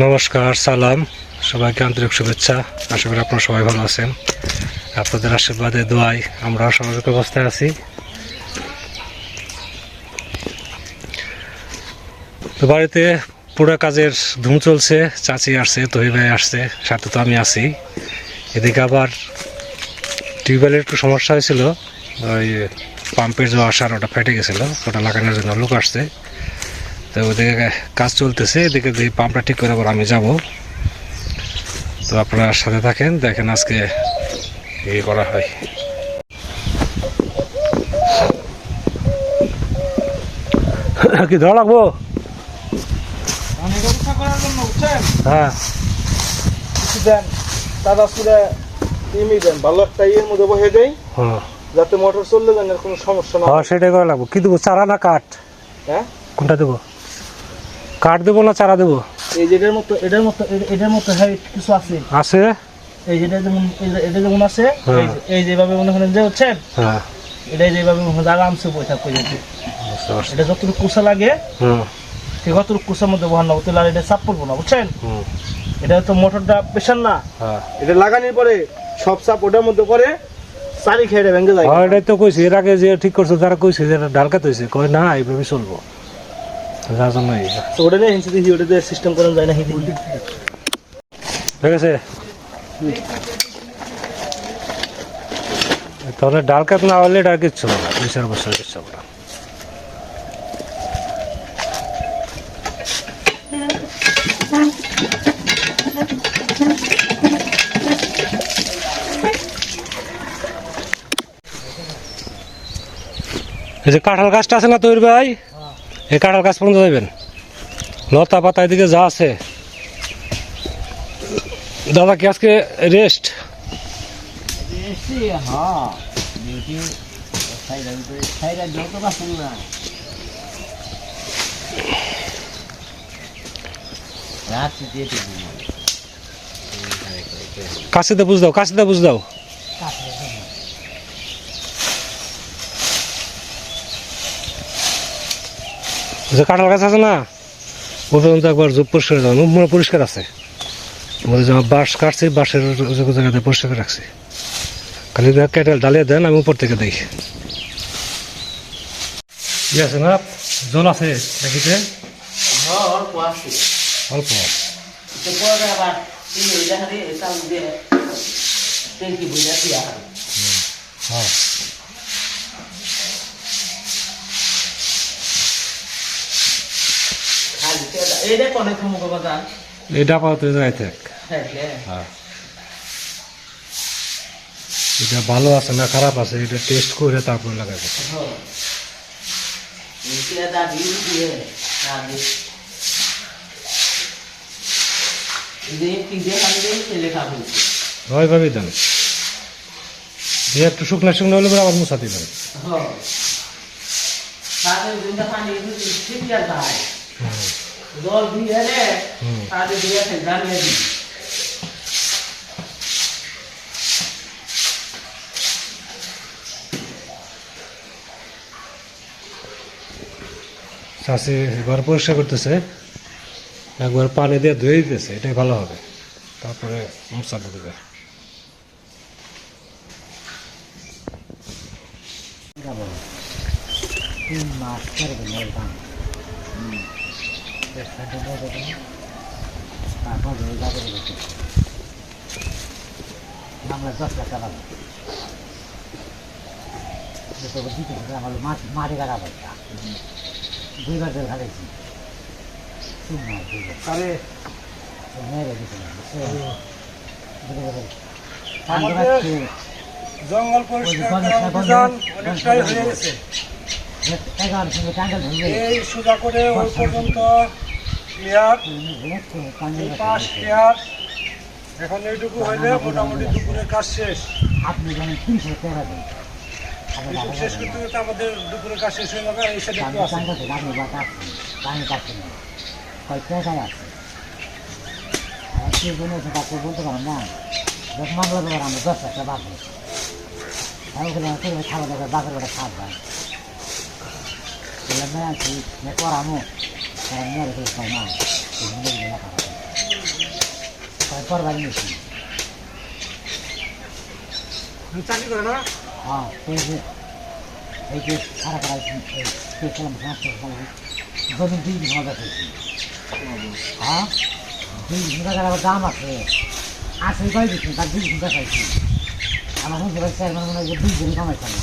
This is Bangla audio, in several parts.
নমস্কার, সালাম। সবাইকে আন্তরিক শুভেচ্ছা। আশা করি আপনারা সবাই ভালো আছেন। আপনাদের আশীর্বাদে দোয়াই আমরা স্বাভাবিক অবস্থায় আছি। তো বাড়িতে পুরো কাজের ধুম চলছে, চাচি আসছে, তহি ভাই আসছে, সাথে তো আমি আছি। এদিকে আবার টিউবওয়েলের একটু সমস্যা হয়েছিল, ওই পাম্পের যে আসার ওটা ফেটে গেছিল, ওটা লাগানোর জন্য লোক আসছে। তো ওদিকে কাজ চলতেছে এদিকে যে পাম্পটা ঠিক করে আবার আমি যাব। তো আপনারা সাথে থাকেন দেখেন আজকে ইয়ে করা হয়। কি ধরা লাগবো? হ্যাঁ। কিছু দেন দাদা সুরে ইমি দেন ভালো একটা ইয়ের মধ্যে বসে দেই হ্যাঁ। যাতে মোটর চললে যেন কোনো সমস্যা না হ্যাঁ হয়। সেটাই করা লাগবো। কি দেবো? চারা না কাঠ? হ্যাঁ? কোনটা দেবো? কাঠ দেবো না চারা দেবো? এই যে এটার মতো এটার মতো এটার মতো হাইট কিছু আছে। আছে? এই যেটা যেমন যে- এটা যেমন আছে হ্যাঁ। এই যেভাবে মনে করেন যে হচ্ছেন হ্যাঁ। এটা যেভাবে আরামসে বসে করে যাচ্ছে এটা যতটুকু কুসা লাগে ঠিক অতটুকু কুসার মধ্যে বহান আর এটা চাপ পড়ব না বুঝছেন? এটা তো মোটরটা প্রেশার না। হ্যাঁ। এটা লাগানোর পরে সব চাপ ওটার মধ্যে করে চারি খেয়ে ভেঙে যায়। হ্যাঁ এটাই তো কইছি। এর আগে যে ঠিক করছে তারা কইছে যে এটা ডালকাত হয়েছে কয় না এইভাবে চলবো। ওটা সিস্টেম করা যায় না হিন্দি। ঠিক আছে তাহলে ডাল কাত না হলে এটা কিচ্ছু না। দুই চার বছর কিচ্ছু না। এই যে কাঁঠাল গাছটা আছে না তৈরি ভাই? এই কাঁঠাল গাছ পর্যন্ত যাবেন লতা পাতা এদিকে যা আছে। দাদা কি আজকে রেস্ট হ্যাঁ। দিয়ে কাশিতে বুঝ দাও কাশিতে বুঝ দাও। যে কাঁঠাল গাছ আছে না ও পর্যন্ত একবার পরিষ্কার মনে পরিষ্কার আছে। বলে যে বাঁশ কাটছি বাঁশের জায়গাতে পরিষ্কার রাখছি। খালি কেটে ডালিয়ে দেন আমি উপর থেকে দেখি। আছে না? জল আছে দেখিতে অল্প আছে। অল্প। দিয়া হ্যাঁ। এইটা কোনে থমুক বাজার। এটা থাক? হ্যাঁ হ্যাঁ। এটা ভালো আছে না খারাপ আছে? এটা টেস্ট করে তারপরে লাগাবে। হয় ভাবি দেন একটু শুকনো শুকনো হলে আবার মুছা দিবেন হ্যাঁ। চাষি ঘর পরিষ্কার করতেছে একবার পানি দিয়ে ধুয়ে দিতেছে এটাই ভালো হবে। তারপরে মুছা দেবে মাছ মাঠে কাটা পয়সা দুইবার জল খাটাইছি জঙ্গল পরিষ্কার অনেকটাই হয়ে গেছে এই সোজা করে ওই পর্যন্ত এই পাশ ক্লিয়ার এখন এইটুকু হইলে মোটামুটি দুপুরের কাজ শেষ। আপনি যেন তিনশো টাকা দেন শেষ করতে করতে আমাদের দুপুরের কাজ শেষ হয়ে যাবে, এই আছে থেকে আপনি বা কাটছেন পানি কাটছেন না কয় টাকায় আছে। আর কি জন্য কেউ বলতে পারেন না দশ মঙ্গলবার আমরা দশ টাকা দিই আর ওখানে খাওয়া দাওয়া বাজার করে খাওয়া যায় বললাম না আছি করামো তারা মেরে ফেলতে না তারপর বাড়ি নিয়েছি চাকরি করে না হ্যাঁ এই যে এই যে খারাপ খারাপ পেয়েছিলাম জমি দুই বিঘা দেখেছি হ্যাঁ দুই বিঘা আবার দাম আছে আছে কয় দিচ্ছি তার দুই বিঘা খাইছি আমার মনে হয় চেয়ারম্যান মনে হয় দুই দিন কামাইছেন না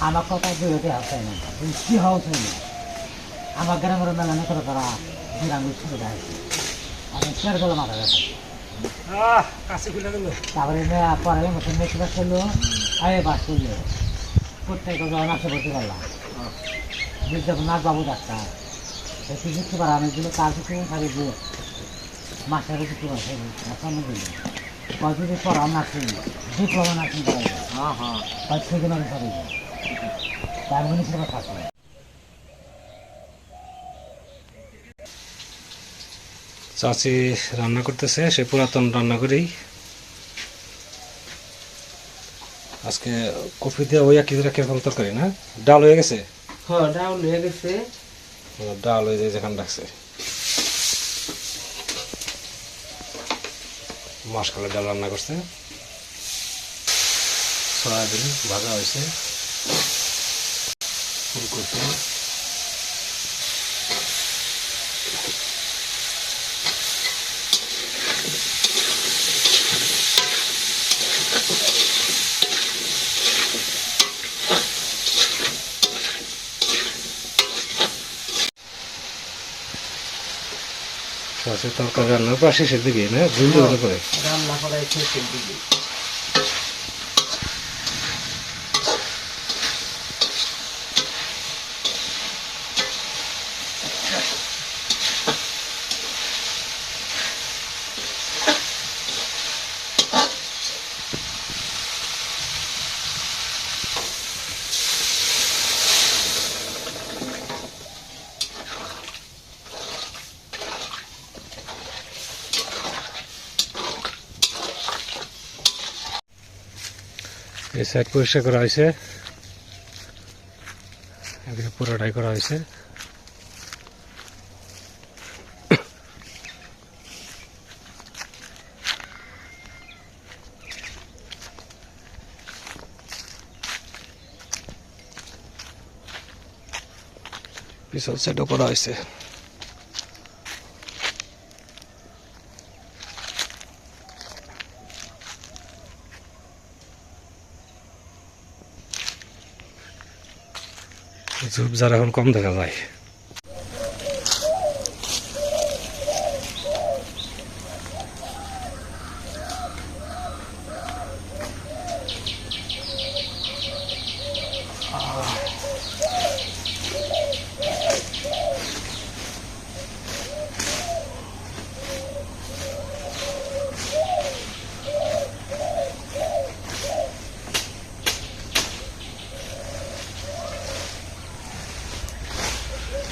আমার কথা দুই হতে হাসে না। কি হওয়া চাই না আমার গ্রামের মেলানো করে তারা। আঙুল ছুটে যাচ্ছে আমি চেয়ার গেলে মাথা গেছে তারপরে পরে মতো মেয়ে বাস করল। আয়ে বাস করল। প্রত্যেক যখন আসে বলতে পারলাম বিদ্যাপন নাথ বাবু ডাক্তার। একটু যুক্তি পারা অনেকগুলো তার কিছু থাকে যে মাসের কিছু আছে সামনে দিল পর নার্সিং ডিপ্লোমা নার্সিং করা যায় হ্যাঁ হ্যাঁ। কয়েক করা যায় তার মনে সেটা থাকে চাচি রান্না করতেছে সে পুরাতন রান্না করেই আজকে কফি দিয়ে ওই একই কীরকম তরকারি না? ডাল হয়ে গেছে? হ্যাঁ ডাল হয়ে গেছে। ডাল হয়ে যায় যেখানে রাখছে। মাসকালের ডাল রান্না করছে। সয়াবিন ভাজা হয়েছে। ফুলকপি। সসের তরকারি রান্নার পর শেষের দিকে না? হতে পারে রান্না করা শেষের দিকে। এই সাইড পরিষ্কার করা হয়েছে। এদিকে পুরোটাই করা হয়েছে। পিছন সাইডও করা হয়েছে। ঝোপঝাড় এখন কম দেখা যায়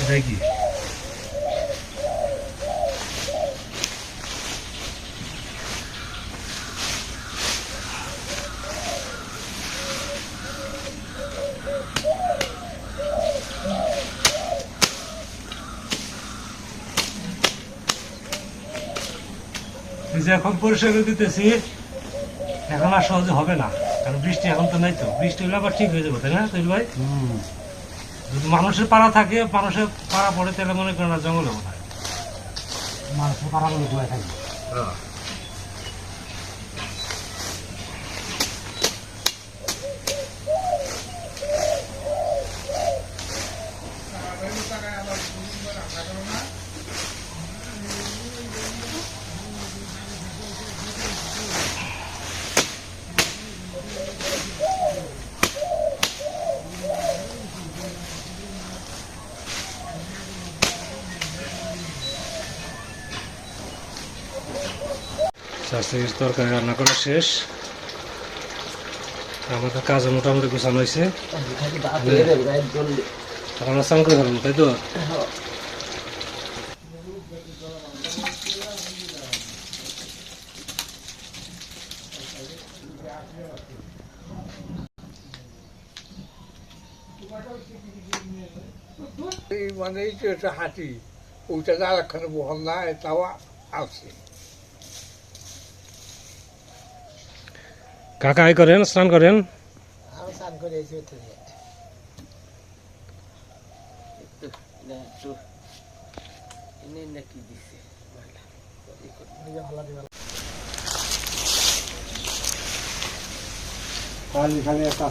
এটাই কি এই যে এখন পরিষ্কার করে দিতেছি এখন আর সহজে হবে না। কারণ বৃষ্টি এখন তো নাই তো। বৃষ্টি হলে আবার ঠিক হয়ে যাবে তাই না তৈরি ভাই? হুম। যদি মানুষের পাড়া থাকে মানুষের পাড়া পড়ে তাহলে মনে করেন না জঙ্গলে মনে হয় মানুষের পাড়া পাড়াগুলো থাকে? থাকি শাস্তির তরকারি রান্না করা শেষ। আমাদের কাজও মোটামুটি গোছানো হয়েছে। হয়ে এখন স্নান করে তাই তো? মানে হাতি ওইটা আর একখানে বহল না তাও আসছি কাকা আই করেন স্নান করেন। কাল এখানে একটা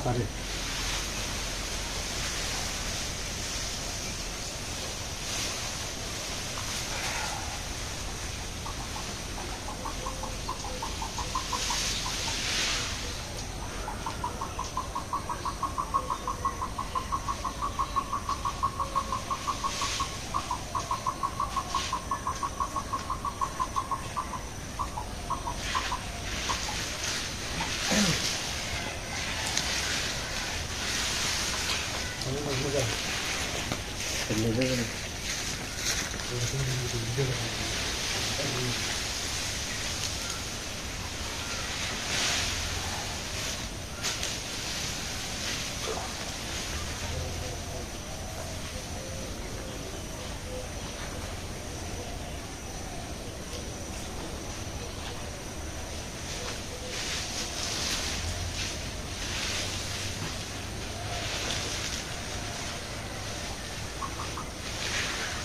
না একটু এনে নাকি দিছে ভালো দিবে খালি খালি একটা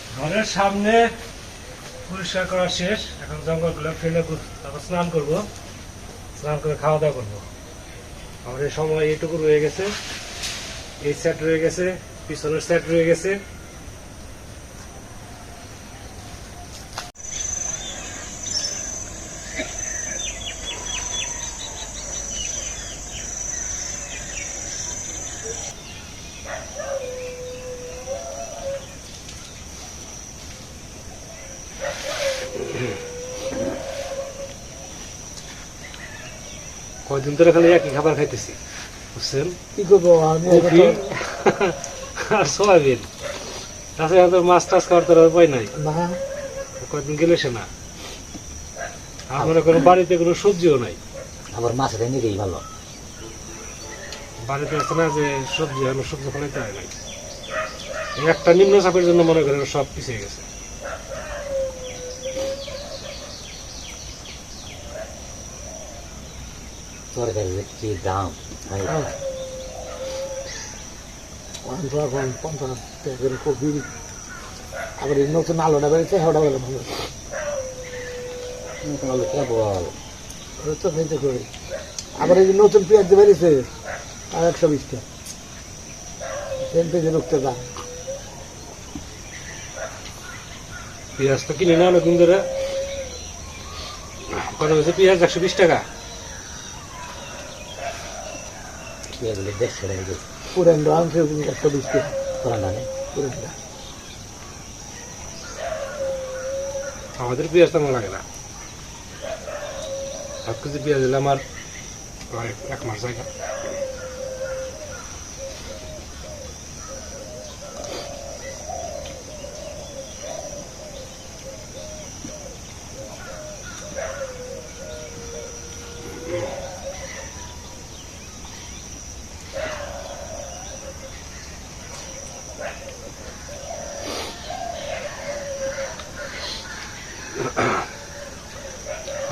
আসারে ঘরের সামনে পরিষ্কার করা শেষ। এখন জঙ্গলগুলো ফেলে তারপর স্নান করব। স্নান করে খাওয়া দাওয়া করব। আমাদের সময় এটুকু রয়ে গেছে। এই সেট রয়ে গেছে, পিছনের সেট রয়ে গেছে। কয়দিন ধরে খালি একই খাবার খাইতেছি। বুঝছেন? কি করব? কফি আর সয়াবিন। তাছাড়া তো মাছ টাছ খাওয়ার তো আর উপায় নাই। না। কয়েকদিন গেলে সে না। আর মনে করো বাড়িতে কোনো সবজিও নাই। আবার মাছ ভালো। বাড়িতে আছে না যে সবজি আমার সবজি ফলাইতে হয় নাই। একটা নিম্ন চাপের জন্য মনে করেন সব পিছিয়ে গেছে। তরকারির কি দাম পঞ্চাশ পঞ্চাশ টাকা কপি আবার এই নতুন আলোটা বেড়েছে ওটা বলে ভালো আলো কেবল ওটা তো খাইতে করি আবার এই যে নতুন পেঁয়াজ বেরিয়েছে আর একশো বিশ টাকা সেন পেঁয়াজে রুখতে দাম পেঁয়াজ তো কিনে না অনেকদিন ধরে কত হয়েছে পেঁয়াজ একশো বিশ টাকা পেঁয়াজগুলো দেড়শো টাকা কেজি পুরান দাম একশো বিশ টাকা পুরান দামে পুরান দাম আমাদের পেঁয়াজ তেমন লাগে না এক কেজি পেঁয়াজ দিলে আমার এক মাস জায়গা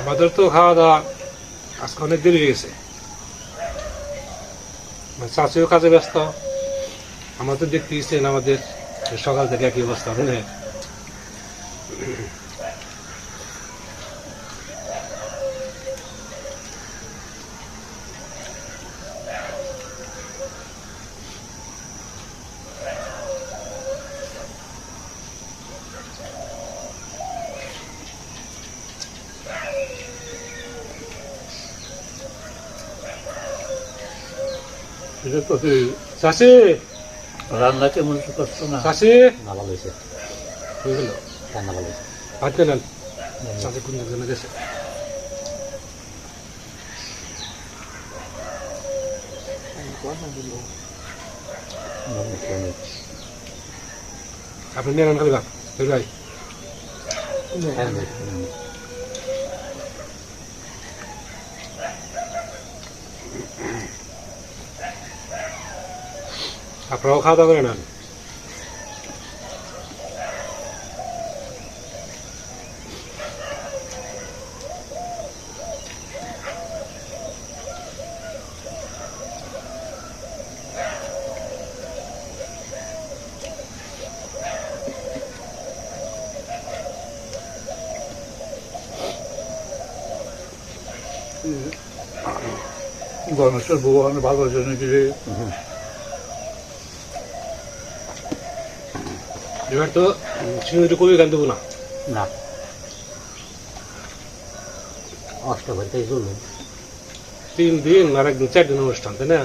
আমাদের তো খাওয়া দাওয়া আজকে অনেক দেরি হয়ে গেছে। চাচিও কাজে ব্যস্ত, আমাদের দেখতে গেছেন আমাদের সকাল থেকে একই অবস্থা বুঝলেন চাষি রান্না কেমন করছ না না ভালো হয়েছে বুঝলো রান্না ভালো হয়েছে ভাত পেলেন চাষি কোন জন্য গেছে আপনি নেন খালি ভাত। ভাই আপনারাও খাওয়া দাওয়া করে নেন। গণেশের ভগবানের ভালো জন্য গেলে এবার তো সিঁড়ি কবি গান দেবো না। না। অষ্টভরিতে জুলুম তিন দিন আর একদিন চার দিন অনুষ্ঠান তাই না?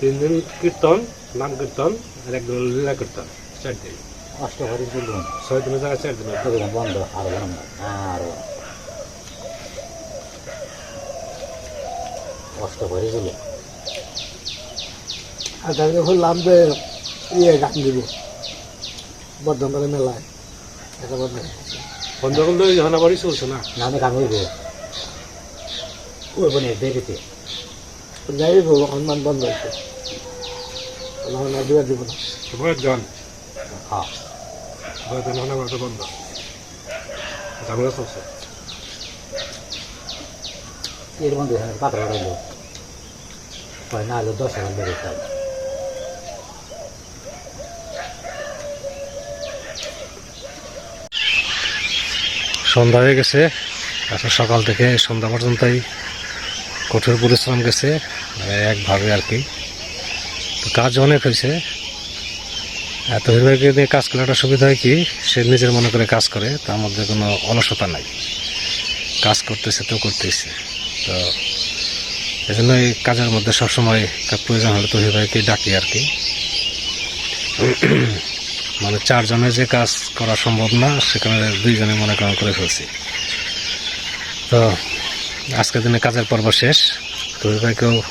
তিন দিন কীর্তন নাম কীর্তন আর একদিন লীলা কীর্তন চার দিন। অষ্টভরি জুলুম ছয় দিনের জায়গায় চার দিন বন্ধ আরও বন্ধ আরও। অষ্টভরি জুলুম আর তাকে বললাম যে ইয়ে গান দিব। বর্ধমানের মেলায়। এটা বন্ধ বন্ধ করলে ওই হানাবাড়ি চলছে না। না আমি গান হইব ওই বোনে দেরিতে যাই হনুমান বন্ধ হয়েছে। না দুয়া দিব না। বয়স গান হ্যাঁ। বয়স গান হানাবাড়ি বন্ধ। ঝামেলা চলছে। এর মধ্যে পাত্র হয় না হলে দশ হাজার বেড়ে সন্ধ্যা হয়ে গেছে। এখন সকাল থেকে সন্ধ্যা পর্যন্তই কঠোর পরিশ্রম গেছে মানে একভাবে আর কি। তো কাজ অনেক হয়েছে। এত হিরোকে নিয়ে কাজ করলে একটা সুবিধা হয় কি, সে নিজের মনে করে কাজ করে, তার মধ্যে কোনো অলসতা নাই। কাজ করতেছে তো করতেছে। তো এই জন্য এই কাজের মধ্যে সবসময় প্রয়োজন হলে তহির ভাইকে ডাকি আর কি। মানে চারজনে যে কাজ করা সম্ভব না, সেখানে দুইজনে মনে করেন করে ফেলছি। তো আজকের দিনে কাজের পর্ব শেষ। তহির ভাইকেও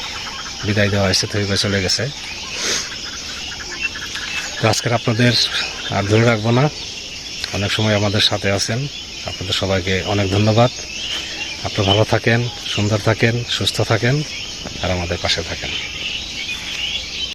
বিদায় দেওয়া হয়েছে তহির ভাই চলে গেছে। তো আজকের আপনাদের আর ধরে রাখব না। অনেক সময় আমাদের সাথে আছেন। আপনাদের সবাইকে অনেক ধন্যবাদ। আপনারা ভালো থাকেন, সুন্দর থাকেন, সুস্থ থাকেন, আর আমাদের পাশে থাকেন।